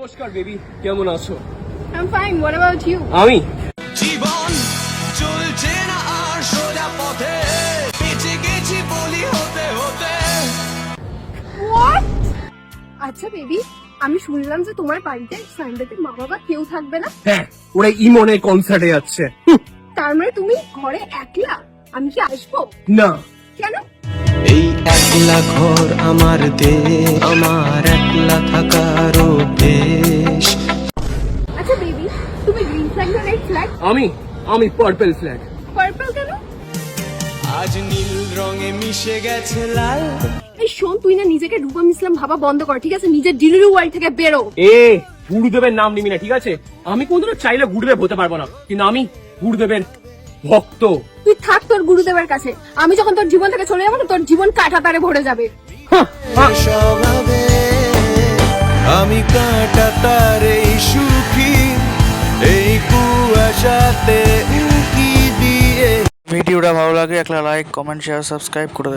নমস্কার বেবি। কেমন আছো? I'm fine. What about you? আমি? জীবন চলছে না আর সোজা পথে। বেঁচে গেছি বলি হতে হতে। What? আচ্ছা বেবি আমি শুনলাম যে তোমার বাড়িতে সানডেতে মা বাবা কেউ থাকবে না? হ্যাঁ ওরা ইমনে কনসার্টে যাচ্ছে। তার মানে তুমি ঘরে একলা? আমি কি আসব? না। কেন? এই একলা ঘর আমার দে আমার একলা থাকার অভ্যেস আচ্ছা বেবি তুমি গ্রিন ফ্ল্যাগ না রেড ফ্ল্যাগ আমি আমি পার্পল ফ্ল্যাগ পার্পল কেন? আজ নীল রঙে মিশে গেছে লাল। এই শোন তুই না নিজেকে রূপম ইসলাম ভাবা বন্ধ কর ঠিক আছে? নিজের ডিলিরি ওয়ার্ল্ড থেকে বেরো। এ গুরুদেবের নাম নিবি না ঠিক আছে? আমি কোনদিনও চাইলে গুরুদেব হতে পারব না কিন্তু আমি গুরুদেবের ভক্ত। তুই থাক তোর গুরুদেবের কাছে। আমি যখন তোর জীবন থেকে চলে যাব না তোর জীবন কাঁটা তারে ভরে যাবে। আমি কাটা তার এই সুখী। এই কুয়াশাতে উকি দিয়ে ভিডিওটা ভালো লাগে একটা লাইক কমেন্ট শেয়ার সাবস্ক্রাইব করে